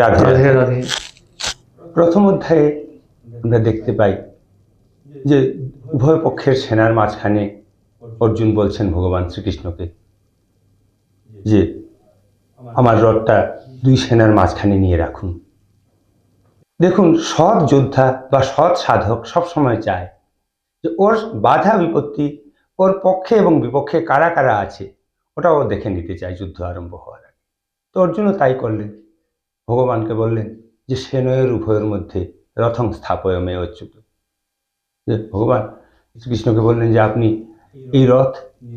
রাধে রাধে। প্রথম অধ্যায়ে আমরা দেখতে পাই যে উভয় পক্ষের সেনার মাঝখানে অর্জুন বলছেন ভগবান শ্রীকৃষ্ণকে যে আমার রথটা দুই সেনার মাঝখানে নিয়ে রাখুন। দেখুন সৎ যোদ্ধা বা সৎ সাধক সবসময় চায় যে ওর বাধা বিপত্তি ওর পক্ষে এবং বিপক্ষে কারা কারা আছে ওটাও দেখে নিতে চায় যুদ্ধ আরম্ভ হওয়ার আগে। তো অর্জুনও তাই করলেন। ভগবানকে বললেন যে সেনয়ের উভয়ের মধ্যে রথং স্থাপয় মে অচ্যুত। যে ভগবান শ্রীকৃষ্ণকে বললেন যে আপনি এই রথ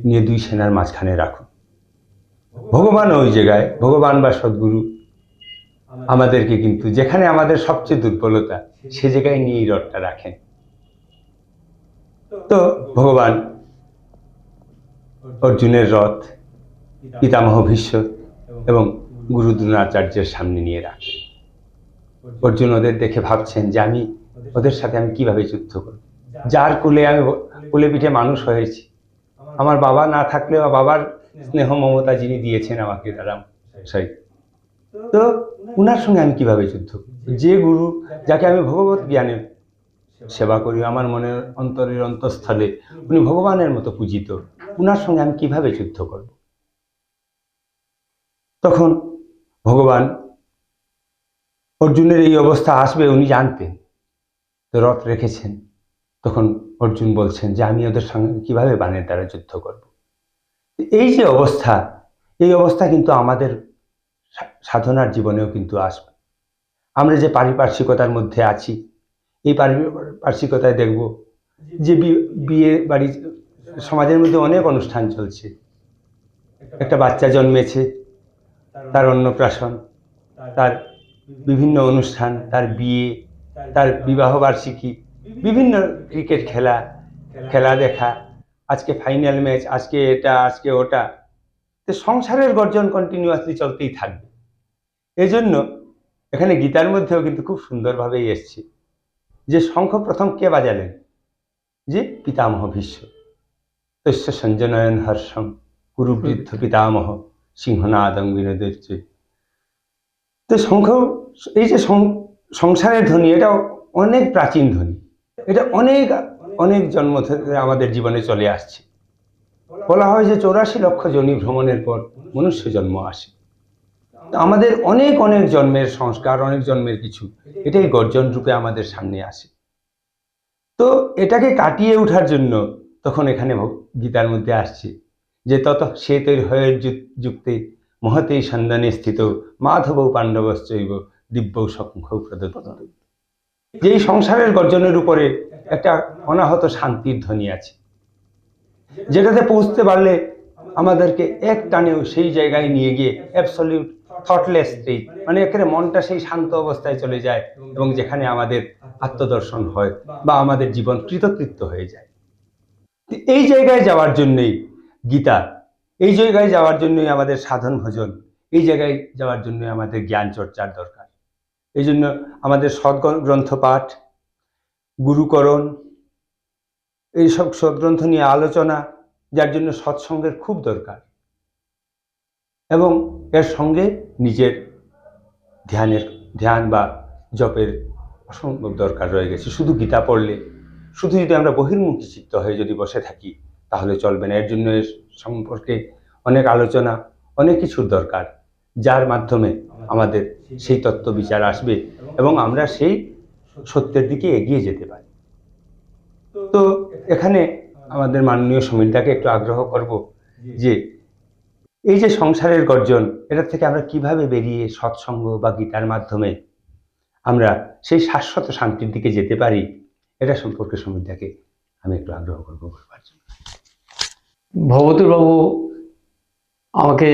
নিয়ে দুই সেনার মাঝখানে রাখুন। ভগবান ওই জায়গায়, ভগবান বা সদ্গুরু আমাদেরকে কিন্তু যেখানে আমাদের সবচেয়ে দুর্বলতা, সে জায়গায় নিয়ে এই রথটা রাখেন। তো ভগবান অর্জুনের রথ, পিতামহ ভীষ্ম এবং গুরু দ্রোণাচার্যের সামনে নিয়ে রাখেন অর্জুন ওদের দেখে ভাবছেন যে আমি ওদের সাথে আমি কীভাবে যুদ্ধ করব? যার কুলে আমি কুলে পিঠে মানুষ হয়েছি। আমার বাবা না থাকলেও বাবার স্নেহ মমতা যিনি দিয়েছেন আমাকে তারা সরি। তো উনার সঙ্গে আমি কীভাবে যুদ্ধ? যে গুরু যাকে আমি ভগবত জ্ঞানে সেবা করি, আমার মনের অন্তরের অন্তঃস্থলে উনি ভগবানের মতো পূজিত, উনার সঙ্গে আমি কীভাবে যুদ্ধ করব? তখন ভগবান অর্জুনের এই অবস্থা আসবে উনি জানতেন। তো রথ রেখেছেন। তখন অর্জুন বলছেন যে, আমি ওদের সঙ্গে কীভাবে বানের দ্বারা যুদ্ধ করব? এই যে অবস্থা, এই অবস্থা কিন্তু আমাদের সাধনার জীবনেও কিন্তু আসবে। আমরা যে পারিপার্শ্বিকতার মধ্যে আছি, এই পারিপার্শ্বিকতায় দেখব যে বিয়ে বাড়ি, সমাজের মধ্যে অনেক অনুষ্ঠান চলছে। একটা বাচ্চা জন্মেছে তার অন্নপ্রাশন, তার বিভিন্ন অনুষ্ঠান, তার বিয়ে, তার বিবাহ বার্ষিকী, বিভিন্ন ক্রিকেট খেলা খেলা দেখা, আজকে ফাইনাল ম্যাচ আজকে এটা, আজকে ওটা। তো সংসারের গর্জন কন্টিনিউয়াসলি চলতেই থাকবে। এজন্য এখানে গীতার মধ্যেও কিন্তু খুব সুন্দরভাবেই এসছে যে শঙ্খ প্রথম কে বাজালেন? যে পিতামহ ভীষ্ম। তস্য সঞ্জনয়ন হর্ষম কুরুবৃদ্ধ পিতামহ। সিংহনাদং বিনোদের তো শঙ্খ, এই যে সংসারের ধ্বনি, এটা অনেক প্রাচীন ধ্বনি। এটা অনেক অনেক জন্ম থেকে আমাদের জীবনে চলে আসছে। বলা হয় যে চৌরাশি লক্ষ জনি ভ্রমণের পর মনুষ্য জন্ম আসে। আমাদের অনেক অনেক জন্মের সংস্কার, অনেক জন্মের কিছু, এটাই গর্জন রূপে আমাদের সামনে আসে। তো এটাকে কাটিয়ে ওঠার জন্য তখন এখানে গীতার মধ্যে আসছে। যে তত শ্বেতের হয়ে যুক্তে মহতেই সন্ধানে স্থিত মাধব পাণ্ডবশ্চৈব দিব্য শঙ্খ যেই সংসারের গর্জনের উপরে একটা অনাহত শান্তির ধ্বনি আছে, যেটাতে পৌঁছতে পারলে আমাদেরকে এক টানেও সেই জায়গায় নিয়ে গিয়ে অ্যাবসলিউট থটলেস স্টেট মানে এখানে মনটা সেই শান্ত অবস্থায় চলে যায় এবং যেখানে আমাদের আত্মদর্শন হয় বা আমাদের জীবন কৃতকৃত্য হয়ে যায়। এই জায়গায় যাওয়ার জন্যই গীতা এই জায়গায় যাওয়ার জন্যই আমাদের সাধন ভোজন, এই জায়গায় যাওয়ার জন্যই আমাদের জ্ঞান চর্চার দরকার। এই জন্য আমাদের সদ্গ্রন্থ পাঠ, গুরুকরণ, এইসব সদ্গ্রন্থ নিয়ে আলোচনা, যার জন্য সৎসঙ্গের খুব দরকার। এবং এর সঙ্গে নিজের ধ্যানের, ধ্যান বা জপের অসম্ভব দরকার রয়ে গেছে। শুধু গীতা পড়লে, শুধু যদি আমরা বহির্মুখী চিত্ত হয়ে যদি বসে থাকি তাহলে চলবে না। এর জন্য এর সম্পর্কে অনেক আলোচনা অনেক কিছুর দরকার যার মাধ্যমে আমাদের সেই তত্ত্ব বিচার আসবে এবং আমরা সেই সত্যের দিকে এগিয়ে যেতে পারি। তো এখানে আমাদের মাননীয় সমীরদাকে একটু আগ্রহ করব যে এই যে সংসারের গর্জন এটা থেকে আমরা কীভাবে বেরিয়ে সৎসঙ্গ বা গীতার মাধ্যমে আমরা সেই শাশ্বত শান্তির দিকে যেতে পারি এটা সম্পর্কে সমীরদাকে আমি একটু আগ্রহ করব বলবার জন্য। ভগবতীবাবু আমাকে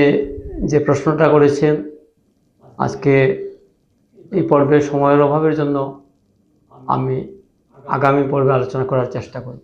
যে প্রশ্নটা করেছেন, আজকে এই পর্বের সময়ের অভাবের জন্য আমি আগামী পর্বে আলোচনা করার চেষ্টা করব